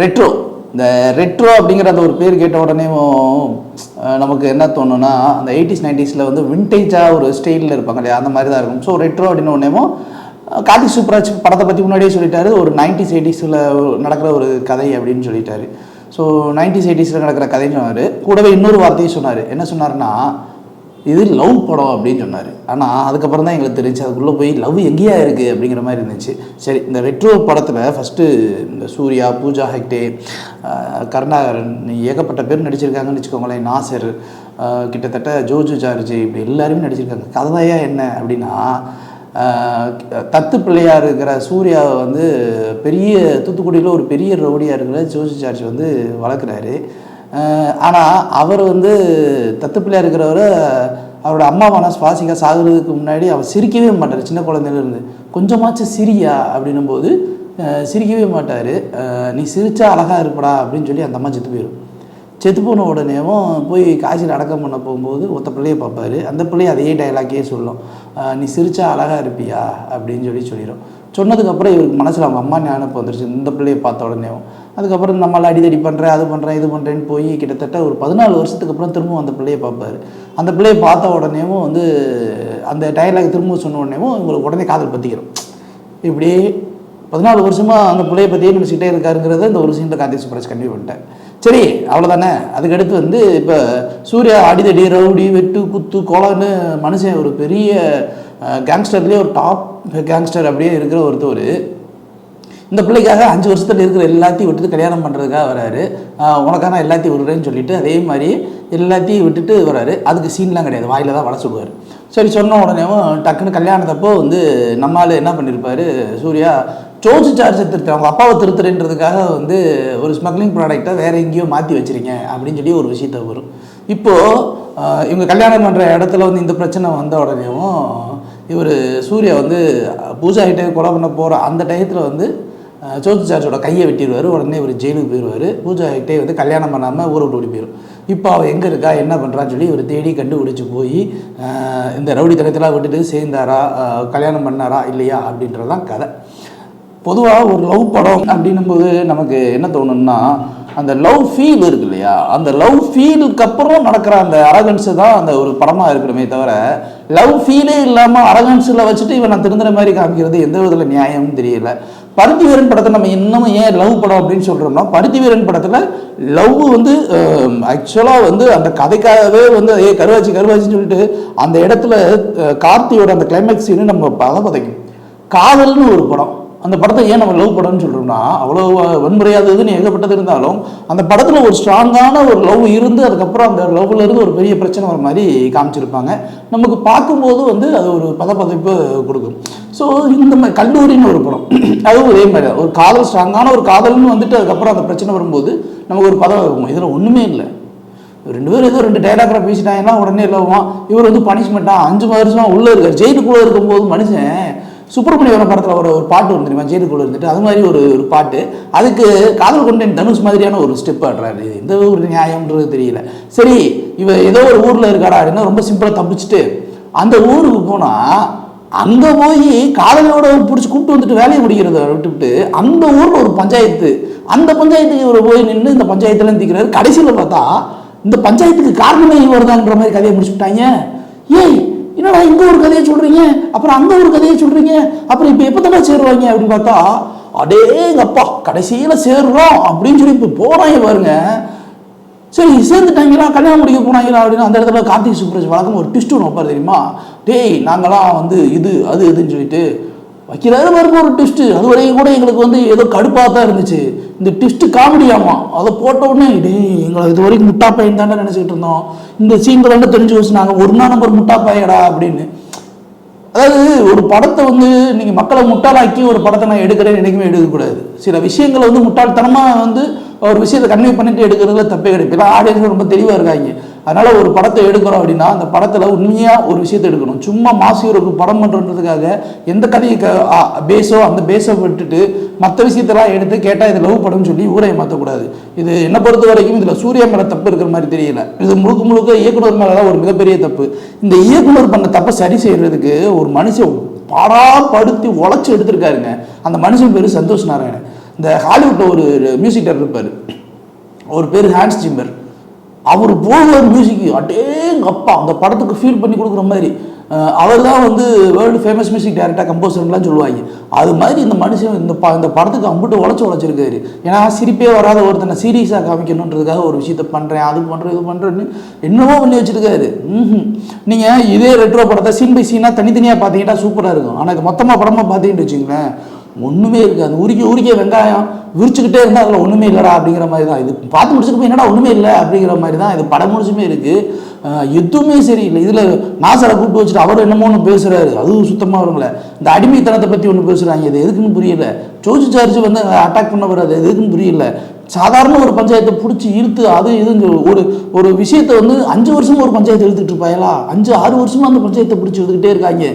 Retro இந்த retro அப்படிங்கிற அந்த ஒரு பேர் கேட்ட உடனே நமக்கு என்ன தோணுன்னா அந்த எயிட்டிஸ் நைன்டிஸில் வந்து விண்டேஜாக ஒரு ஸ்டைலில் இருப்பாங்க இல்லையா? அந்த மாதிரி தான் இருக்கும். ஸோ ரெட்ரோ அப்படின்னு ஒன்றேமோ கார்த்திக் சூப்பராஜ் படத்தை பற்றி முன்னாடியே சொல்லிட்டாரு. ஒரு நைன்டிஸ் எயிட்டிஸில் நடக்கிற ஒரு கதை அப்படின்னு சொல்லிட்டாரு. ஸோ நைன்டிஸ் எயிட்டிஸில் நடக்கிற கதைன்னு சொன்னார். கூடவே இன்னொரு வார்த்தையும் சொன்னார். என்ன சொன்னார்னா இது லவ் படம் அப்படின்னு சொன்னார். ஆனால் அதுக்கப்புறம் தான் எங்களுக்கு தெரிஞ்சு அதுக்குள்ளே போய் லவ் எங்கேயா இருக்குது அப்படிங்கிற மாதிரி இருந்துச்சு. சரி இந்த ரெட்ரோ படத்தில் ஃபஸ்ட்டு இந்த சூர்யா பூஜா ஹெக்டே கருணாகரன் ஏகப்பட்ட பேர் நடிச்சிருக்காங்கன்னு வச்சுக்கோங்களேன் நாசர் கிட்டத்தட்ட ஜோஜு ஜார்ஜி இப்படி எல்லாருமே நடிச்சிருக்காங்க. கதையா என்ன அப்படின்னா தத்து பிள்ளையாக இருக்கிற சூர்யாவை வந்து பெரிய தூத்துக்குடியில் ஒரு பெரிய ரவுடியாக இருக்கிற ஜோஜு ஜார்ஜ் வந்து வளர்க்குறாரு. ஆனால் அவர் வந்து தத்து பிள்ளையாக இருக்கிறவர் அவரோட அம்மாவான சுவாசிகா சாகுறதுக்கு முன்னாடி அவர் சிரிக்கவே மாட்டார் சின்ன குழந்தையிலேருந்து கொஞ்சமாச்சும் சிரியா அப்படின்னும் போது சிரிக்கவே மாட்டார். நீ சிரித்தா அழகாக இருப்படா அப்படின்னு சொல்லி அந்த அம்மா செத்து போயிடும் செத்து போன உடனேவும் போய் காசியில் அடக்கம் பண்ண போகும்போது ஒத்த பிள்ளையை பார்ப்பாரு. அந்த பிள்ளையை அதே டைலாக்கே சொல்லும். நீ சிரித்தா அழகாக இருப்பியா? அப்படின்னு சொல்லி சொல்லிடும் சொன்னதுக்கப்புறம் இவருக்கு மனசில் அவங்க அம்மா ஞானப்பு வந்துருச்சு. இந்த பிள்ளையை பார்த்த உடனேவும். அதுக்கப்புறம் நம்மளால் அடிதடி பண்ணுறேன் அது பண்ணுறேன் இது பண்ணுறேன்னு போய் கிட்டத்தட்ட ஒரு பதினாலு வருஷத்துக்கு அப்புறம் திரும்பவும் அந்த பிள்ளையை பார்ப்பாரு. அந்த பிள்ளையை பார்த்த உடனேவும் வந்து அந்த டைலாக் திரும்ப சொன்ன உடனேவும் உங்களுக்கு உடனே காதல் பற்றிக்கிறோம் இப்படி பதினாலு வருஷமாக அந்த பிள்ளையை பற்றியே நினச்சிக்கிட்டே இருக்காருங்கிறத இந்த ஒரு சீனில் கார்த்திக் சுப்ராஜ் கன்வியூ பண்ணிட்டேன் சரி அவ்வளோதானே அதுக்கடுத்து வந்து இப்போ சூர்யா அடிதடி ரவுடி வெட்டு குத்து கோலன்னு மனுஷன் ஒரு பெரிய கேங்ஸ்டர்லேயே ஒரு டாப் கேங்ஸ்டர் அப்படியே இருக்கிற ஒருத்தர் இந்த பிள்ளைக்காக அஞ்சு வருஷத்தில் இருக்கிற எல்லாத்தையும் விட்டுட்டு கல்யாணம் பண்ணுறதுக்காக வராரு. உனக்கான எல்லாத்தையும் விடுறேன்னு சொல்லிட்டு அதே மாதிரி எல்லாத்தையும் விட்டுட்டு வராரு. அதுக்கு சீன்லாம் கிடையாது. வாயில் தான் வளச்சுடுவார் சரி சொன்ன உடனேவும் டக்குன்னு கல்யாணத்தப்போ வந்து நம்மால் என்ன பண்ணியிருப்பார் சூர்யா ஜோஜு சார்ஜை திருத்த அவங்க அப்பாவை திருத்துறேன்றதுக்காக வந்து ஒரு ஸ்மக்லிங் ப்ராடக்டை வேறு எங்கேயோ மாற்றி வச்சிருங்க அப்படின்னு சொல்லி ஒரு விஷயத்த வரும். இப்போது இவங்க கல்யாணம் பண்ணுற இடத்துல வந்து இந்த பிரச்சனை வந்த உடனேவும் இவர் சூர்யா வந்து பூஜா கிட்டே கொலை பண்ண போகிற அந்த டயத்தில் வந்து அஹ், ஜோதி கையை வெட்டிடுவார். உடனே இவர் ஜெயிலுக்கு போயிடுவார். பூஜா கிட்டே வந்து கல்யாணம் பண்ணாமல் ஊரை விட்டு ஓடி போயிடும் இப்போ அவள் எங்கே இருக்கா? என்ன பண்ணுறான்னு சொல்லி இவர் தேடி கண்டுபிடிச்சி போய் இந்த ரவுடி தனத்தெல்லாம் விட்டுட்டு சேர்ந்தாரா? கல்யாணம் பண்ணாரா? இல்லையா? அப்படின்றதான் கதை. பொதுவாக ஒரு லவ் படம் அப்படின்னும் போது நமக்கு என்ன தோணும்னா அந்த லவ் ஃபீல் இருக்கு இல்லையா? அந்த லவ் ஃபீலுக்கு அப்புறம் நடக்கிற அந்த அரகன்ஸு தான் அந்த ஒரு படமாக இருக்கணுமே தவிர லவ் ஃபீலே இல்லாமல் அரகன்ஸில் வச்சுட்டு இவன் நான் திருந்துற மாதிரி காமிக்கிறது எந்த விதத்தில் நியாயம்னு தெரியல. பருத்தி வீரன் படத்தை நம்ம இன்னமும் ஏன் லவ் படம் அப்படின்னு சொல்கிறோம்னா பருத்தி வீரன் படத்தில் லவ் வந்து ஆக்சுவலாக வந்து அந்த கதைக்காகவே வந்து ஏ கருவாச்சி கருவாச்சின்னு சொல்லிட்டு அந்த இடத்துல கார்த்தியோட அந்த கிளைமேக்ஸ் சீனு நம்ம பதம் பதைக்கும் காதல்னு ஒரு படம். அந்த படத்தை ஏன் நம்ம லவ் படம்னு சொல்கிறோம்னா அவ்வளோ வன்முறையாததுன்னு ஏகப்பட்டது இருந்தாலும் அந்த படத்தில் ஒரு ஸ்ட்ராங்கான ஒரு லவ் இருந்து அதுக்கப்புறம் அந்த லவ்லேருந்து ஒரு பெரிய பிரச்சனை வர மாதிரி காமிச்சிருப்பாங்க. நமக்கு பார்க்கும்போது வந்து அது ஒரு பதப்பதைப்பு கொடுக்கும். ஸோ இந்த மாதிரி கல்லூரின்னு ஒரு படம். அதுவும் இதே மாதிரி ஒரு காதல் ஸ்ட்ராங்கான ஒரு காதல்னு வந்துட்டு அதுக்கப்புறம் அந்த பிரச்சனை வரும்போது நமக்கு ஒரு பதவி இருக்கும் இதில் ஒன்றுமே இல்லை. ரெண்டு பேரும் ஏதோ ரெண்டு டைலாக்ல பேசிட்டாங்கன்னா உடனே இல்லவான் இவர் வந்து பனிஷ்மெண்ட்டாக அஞ்சு வருஷமாக உள்ளே இருக்கார். ஜெயிலுக்குள்ளே இருக்கும்போது மனுஷன் சுப்பிரமணியம் படத்தில் ஒரு ஒரு பாட்டு வந்து தெரியுமா? ஜெயிலுக்குள்ள இருந்துட்டு. அது மாதிரி ஒரு ஒரு பாட்டு. அதுக்கு காதல் கொண்டேன் தனுஷ் மாதிரியான ஒரு ஸ்டெப் ஆடுறாரு இது எந்த ஒரு நியாயம்ன்றது தெரியல. சரி இவ ஏதோ ஒரு ஊரில் இருக்காடா அப்படின்னா ரொம்ப சிம்பிளாக தப்பிச்சுட்டு அந்த ஊருக்கு போனால் அங்கே போய் காதலோட பிடிச்சி கூப்பிட்டு வந்துட்டு வேலையை முடிக்கிறத விட்டுவிட்டு அந்த ஊரில் ஒரு பஞ்சாயத்து. அந்த பஞ்சாயத்துக்கு இவர் போய் நின்று இந்த பஞ்சாயத்துல தீக்கிறாரு கடைசியில் பார்த்தா இந்த பஞ்சாயத்துக்கு காரணமே இவர் தான்ற மாதிரி கதையை முடிச்சுட்டாங்க. ஏய் என்னடா இங்க ஒரு கதையை சொல்றீங்க? அப்புறம் அங்க ஒரு கதையை சொல்றீங்க? அப்புறம் இப்ப எப்ப தானே சேருவாங்க அப்படின்னு பார்த்தா அடே அப்பா கடைசியில சேருறோம் அப்படின்னு சொல்லி இப்ப போறாங்க பாருங்க. சரி சேர்ந்துட்டாங்களா? கல்யாணம் முடிக்க போனாங்களா அப்படின்னு அந்த இடத்துல கார்த்திக் சுப்ராஜ் வழக்கம் ஒரு ட்விஸ்ட் ஒன்று வைப்பார் தெரியுமா? டேய் நாங்களாம் வந்து இது அது இதுன்னு சொல்லிட்டு வைக்கிறாரு பாருங்க ஒரு ட்விஸ்ட்டு அது வரைக்கும் கூட எங்களுக்கு வந்து ஏதோ கடுப்பாக தான் இருந்துச்சு. இந்த ட்விஸ்ட்டு காமெடியாமா அதை போட்ட உடனே எங்களை இது வரைக்கும் முட்டா பையன் தானே நினச்சிக்கிட்டு இருந்தோம். இந்த சீன் வந்து தெரிஞ்சு வச்சுனாங்க ஒரு நாள் நம்பர் முட்டா பையடா அப்படின்னு. அதாவது ஒரு படத்தை வந்து நீங்கள் மக்களை முட்டாளாக்கி ஒரு படத்தை நான் எடுக்கிறேன்னு என்றைக்குமே எடுக்கக்கூடாது. சில விஷயங்களை வந்து முட்டாள்தனமாக வந்து ஒரு விஷயத்தை கன்வே பண்ணிட்டு எடுக்கிறதுல தப்பே கிடையாது. ஆடியன்ஸ் ரொம்ப தெளிவாக இருக்காங்க. அதனால் ஒரு படத்தை எடுக்கிறோம் அப்படின்னா அந்த படத்தில் உண்மையாக ஒரு விஷயத்தை எடுக்கணும். சும்மா மாசியூருக்கு படம் பண்ணுறதுக்காக எந்த கதையை க பேஸோ அந்த பேஸை விட்டுட்டு மற்ற விஷயத்தெல்லாம் எடுத்து கேட்டால் இது லவ் படம்னு சொல்லி ஊரை மாற்றக்கூடாது இது என்னை பொறுத்த வரைக்கும் இதில் சூர்யா மேலே தப்பு இருக்கிற மாதிரி தெரியல. இது முழுக்க முழுக்க இயக்குனர் மேலே தான் ஒரு மிகப்பெரிய தப்பு. இந்த இயக்குனர் பண்ண தப்பை சரி செய்கிறதுக்கு ஒரு மனுஷன் பாடாப்படுத்தி உழைச்சி எடுத்திருக்காருங்க. அந்த மனுஷன் பேர் சந்தோஷ் நாராயணன். இந்த ஹாலிவுட்டில் ஒரு மியூசிக் டேரக்டர் இருப்பார். ஒரு பேர் ஹேண்ட்ஸ் ஜிம்மர். அவர் போடுவார் மியூசிக்கு அட்டேங்க அப்பா அந்த படத்துக்கு ஃபீல் பண்ணி கொடுக்குற மாதிரி. அவர் தான் வந்து வேர்ல்டு ஃபேமஸ் மியூசிக் டேரக்டர் கம்போசர்லாம் சொல்லுவாங்க. அது மாதிரி இந்த மனுஷன் இந்த ப இந்த படத்துக்கு அம்பிட்டு உழைச்சி உழைச்சிருக்காரு. ஏன்னா சிரிப்பே வராத ஒருத்தனை சீரியஸாக காமிக்கணுன்றதுக்காக ஒரு விஷயத்த பண்ணுறேன் அது பண்ணுறேன் இது பண்ணுறேன்னு என்னவோ பண்ணி வச்சுருக்காரு. ம் நீங்கள் இதே ரெட்ரோ படத்தை சீன் பை சீனாக தனித்தனியாக பார்த்தீங்கன்னா சூப்பராக இருக்கும். ஆனால் மொத்தமாக படமாக பார்த்தீங்கன்னு வச்சுங்களேன் ஒன்றுமே இருக்காது. உருக்கி உருக்கிய வெங்காயம் விரிச்சுக்கிட்டே இருந்தால் அதில் ஒன்றுமே இல்லைடா அப்படிங்கிற மாதிரி தான் இது பார்த்து முடிச்சுட்டு என்னடா ஒன்றுமே இல்லை அப்படிங்கிற மாதிரி தான் இது படம் முடிச்சுமே இருக்குது எதுவுமே சரியில்லை. இதில் நாசரை கூப்பிட்டு வச்சுட்டு அவர் என்னமோ ஒன்று பேசுகிறாரு அதுவும் சுத்தமாக வருங்களே இந்த அடிமைத்தனத்தை பற்றி ஒன்று பேசுகிறாங்க இது எதுக்குன்னு புரியல. ஜோஜி சார்ஜ் வந்து அட்டாக் பண்ண வராது எதுக்குன்னு புரியல. சாதாரண ஒரு பஞ்சாயத்தை பிடிச்சி இழுத்து அது இதுங்க ஒரு ஒரு விஷயத்தை வந்து அஞ்சு வருஷமும் ஒரு பஞ்சாயத்து இழுத்துட்டு இருப்பாயலா அஞ்சு ஆறு வருஷமாக அந்த பஞ்சாயத்தை பிடிச்சி இழுத்துக்கிட்டே இருக்காங்க.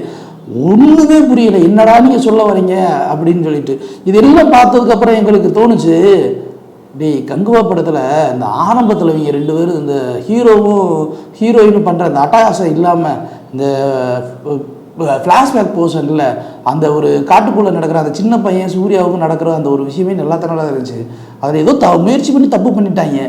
ஒன்றுமே புரியல. என்னடா நீங்கள் சொல்ல வரீங்க? அப்படின்னு சொல்லிட்டு. இதெல்லாம் பார்த்ததுக்கப்புறம் எங்களுக்கு தோணுச்சு டேய் கங்குவா படத்தில் இந்த ஆரம்பத்தில் இவங்க ரெண்டு பேரும் இந்த ஹீரோவும் ஹீரோயினும் பண்ணுற அந்த அட்டகாசம் இல்லாமல் இந்த ஃப்ளாஷ்பேக் போர்ஷனில் அந்த ஒரு காட்டுக்குள்ளே நடக்கிற அந்த சின்ன பையன் சூர்யாவுக்கும் நடக்கிற அந்த ஒரு விஷயமே நல்லா தான் இருந்துச்சு. அதில் ஏதோ த முயற்சி பண்ணி தப்பு பண்ணிட்டாங்க.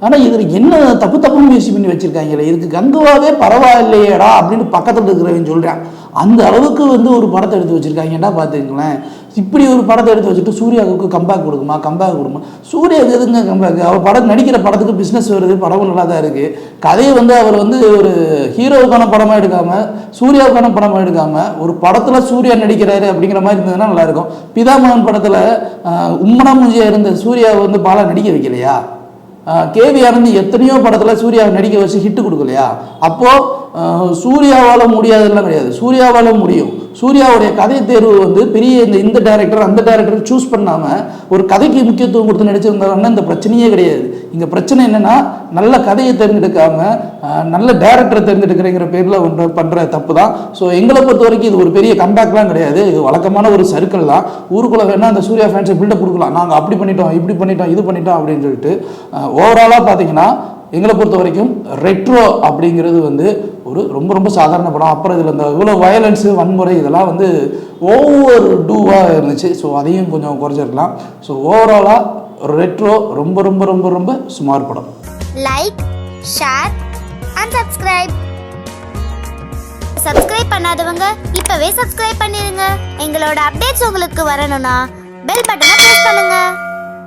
ஆனால் இதில் என்ன தப்பு தப்பு முயற்சி பண்ணி வச்சுருக்காங்களே? இதுக்கு கங்குவாவே பரவாயில்லையேடா அப்படின்னு பக்கத்தில் இருக்கிறவன் சொல்கிறான் அந்த அளவுக்கு வந்து ஒரு படத்தை எடுத்து வச்சுருக்காங்கடா பார்த்துங்களேன் இப்படி ஒரு படத்தை எடுத்து வச்சுட்டு சூர்யாவுக்கு கம்பேக் கொடுக்குமா? கம்பேக் கொடுக்குமா? சூர்யாவுக்கு எதுங்க கம்பேக் அவர் படம் நடிக்கிற படத்துக்கு பிஸ்னஸ் வருது படமும் நல்லா தான் இருக்குது கதையை வந்து அவர் வந்து ஒரு ஹீரோவுக்கான படமாக எடுக்காமல் சூர்யாவுக்கான படமாக எடுக்காமல் ஒரு படத்தில் சூர்யா நடிக்கிறாரு அப்படிங்கிற மாதிரி இருந்ததுன்னா நல்லாயிருக்கும். பிதாமகன் படத்தில் உம்மனா முஞ்சியாக இருந்த சூர்யாவை வந்து பாலா நடிக்க வைக்கலையா? கேவி ஆனந்த் எத்தனையோ படத்தில் சூர்யாவை நடிக்க வச்சு ஹிட்டு கொடுக்கலையா? அப்போது சூர்யாவால் முடியாதெல்லாம் கிடையாது. சூர்யாவால் முடியும். சூர்யாவுடைய கதை தேர்வு வந்து பெரிய இந்த இந்த டேரக்டர் அந்த டேரக்டர் சூஸ் பண்ணாமல் ஒரு கதைக்கு முக்கியத்துவம் கொடுத்து நடிச்சிருந்தாங்கன்னா இந்த பிரச்சனையே கிடையாது. இங்கே பிரச்சனை என்னென்னா நல்ல கதையை தேர்ந்தெடுக்காம நல்ல டேரக்டரை தேர்ந்தெடுக்கிறேங்கிற பேரில் ஒன்று பண்ணுற தப்பு தான். ஸோ எங்களை பொறுத்த வரைக்கும் இது ஒரு பெரிய கம்பேக்லாம் கிடையாது. இது வழக்கமான ஒரு சர்க்கிள் தான். ஊருக்குள்ளே வேணால் அந்த சூர்யா ஃபேன்ஸை பில்டப் கொடுக்கலாம். நாங்கள் அப்படி பண்ணிட்டோம் இப்படி பண்ணிட்டோம் இது பண்ணிட்டோம் அப்படின்னு சொல்லிட்டு ஓவராலாக பார்த்தீங்கன்னா எங்களை பொறுத்த வரைக்கும் ரெட்ரோ அப்படிங்கிறது வந்து ஒரு ரொம்ப ரொம்ப சாதாரண படம். அப்புறம் இதில் இந்த இவ்வளோ வயலன்ஸு வன்முறை இதெல்லாம் வந்து ஒவ்வொரு டூவாக இருந்துச்சு. ஸோ அதையும் கொஞ்சம் குறைச்சிருக்கலாம். ஸோ ஓவராலாக ரெட்ரோ ரொம்ப ரொம்ப ரொம்ப ரொம்ப சுமார் படம். Like share and subscribe subscribe பண்ணாதவங்க இப்பவே சப்ஸ்கிரைப் பண்ணிருங்க. எங்களோட அப்டேட்ஸ் உங்களுக்கு வரணும்னா பெல் பட்டனை ப்ரெஸ் பண்ணுங்க.